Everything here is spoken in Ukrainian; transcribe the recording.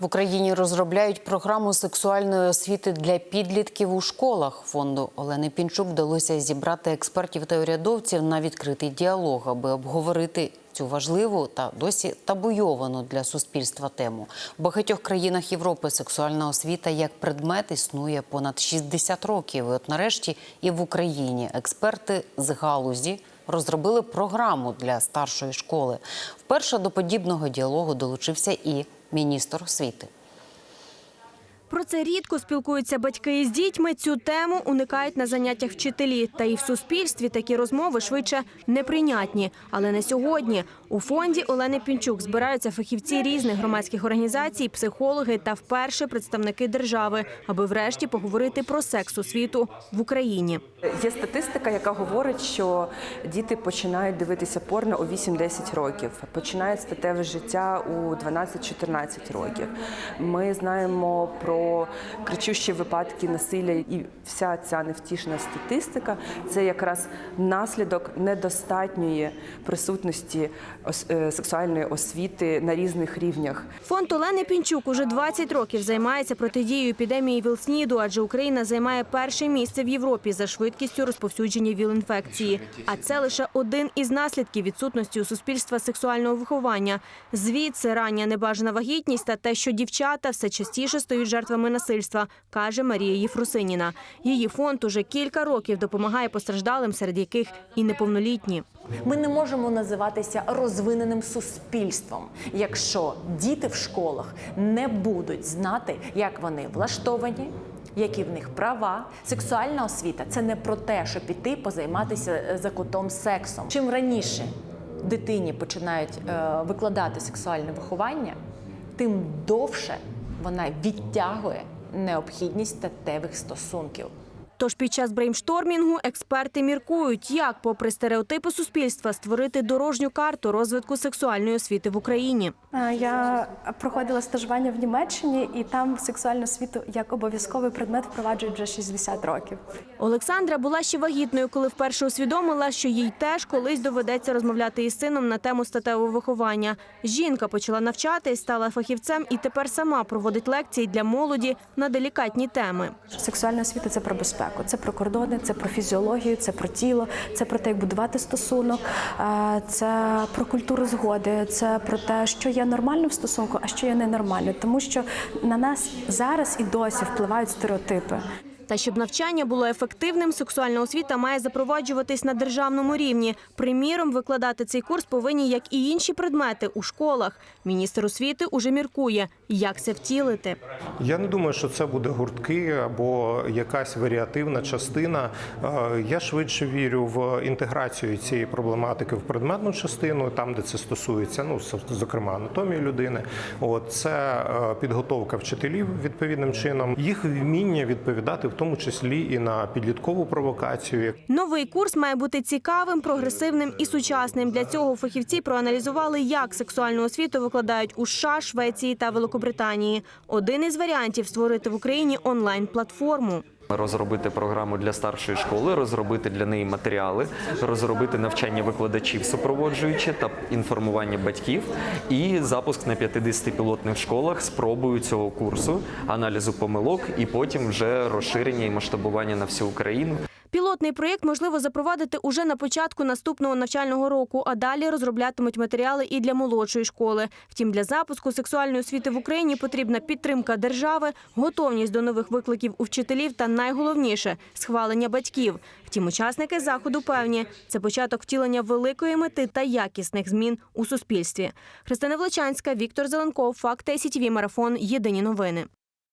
В Україні розробляють програму сексуальної освіти для підлітків у школах. Фонду Олени Пінчук вдалося зібрати експертів та урядовців на відкритий діалог, аби обговорити цю важливу та досі табуйовану для суспільства тему. В багатьох країнах Європи сексуальна освіта як предмет існує понад 60 років. І от нарешті і в Україні експерти з галузі розробили програму для старшої школи. Вперше до подібного діалогу долучився і міністр освіти. Про це рідко спілкуються батьки із дітьми. Цю тему уникають на заняттях вчителі. Та і в суспільстві такі розмови швидше неприйнятні. Але не сьогодні. У фонді Олени Пінчук збираються фахівці різних громадських організацій, психологи та вперше представники держави, аби врешті поговорити про секс освіту в Україні. Є статистика, яка говорить, що діти починають дивитися порно у 8-10 років, починають статеве життя у 12-14 років. Ми знаємо про кричущі випадки насилля, і вся ця невтішна статистика це якраз наслідок недостатньої присутності е, сексуальної освіти на різних рівнях. Фонд Олени Пінчук уже 20 років займається протидією епідемії ВІЛ-СНІДу, адже Україна займає перше місце в Європі за швидкістю розповсюдження ВІЛ-інфекції. А це лише один із наслідків відсутності у суспільства сексуального виховання. Звідси рання небажана вагітність та те, що дівчата все частіше стають жертвами насильства, каже Марія Єфросиніна. Її фонд уже кілька років допомагає постраждалим, серед яких і неповнолітні. Ми не можемо називатися розвиненим суспільством, якщо діти в школах не будуть знати, як вони влаштовані. Які в них права, сексуальна освіта це не про те, що піти позайматися е, за кутом сексом. Чим раніше дитині починають е, викладати сексуальне виховання, тим довше вона відтягує необхідність статевих стосунків. Тож під час брейнштормінгу експерти міркують, як, попри стереотипи суспільства, створити дорожню карту розвитку сексуальної освіти в Україні. Е, Я проходила стажування в Німеччині, і там сексуальну освіту як обов'язковий предмет впроваджують вже 60 років. Олександра була ще вагітною, коли вперше усвідомила, що їй теж колись доведеться розмовляти із сином на тему статевого виховання. Жінка почала навчатись, стала фахівцем і тепер сама проводить лекції для молоді на делікатні теми. Сексуальна освіта це про безпеку, це про кордони, це про фізіологію, це про тіло, це про те, як будувати стосунок, це про культуру згоди, це про те, що є нормально в стосунку, а що є ненормально. Тому що на нас зараз і досі впливають стереотипи. Та щоб навчання було ефективним, сексуальна освіта має запроваджуватись на державному рівні. Приміром, викладати цей курс повинні, як і інші предмети, у школах. Міністр освіти уже міркує, як це втілити. Я не думаю, що це буде гуртки або якась варіативна частина. Е, Я швидше вірю в інтеграцію цієї проблематики в предметну частину, там, де це стосується, ну зокрема анатомії людини. От це е, підготовка вчителів відповідним чином, їх вміння відповідати, в тому числі і на підліткову провокацію. Новий курс має бути цікавим, прогресивним і сучасним. Для цього фахівці проаналізували, як сексуальну освіту викладають у США, Швеції та Великобританії. Один із варіантів створити в Україні онлайн-платформу. Розробити програму для старшої школи, розробити для неї матеріали, розробити навчання викладачів супроводжуючи та інформування батьків, і запуск на 50 пілотних школах спробою цього курсу, аналізу помилок, і потім вже розширення і масштабування на всю Україну. Пілотний проєкт можливо запровадити уже на початку наступного навчального року, а далі розроблятимуть матеріали і для молодшої школи. Втім, для запуску сексуальної освіти в Україні потрібна підтримка держави, готовність до нових викликів у вчителів та найголовніше схвалення батьків. Втім, учасники заходу певні, це початок втілення великої мети та якісних змін у суспільстві. Христина Влечанська, Віктор Зеленков, Факти СІТВ, Марафон. Єдині новини.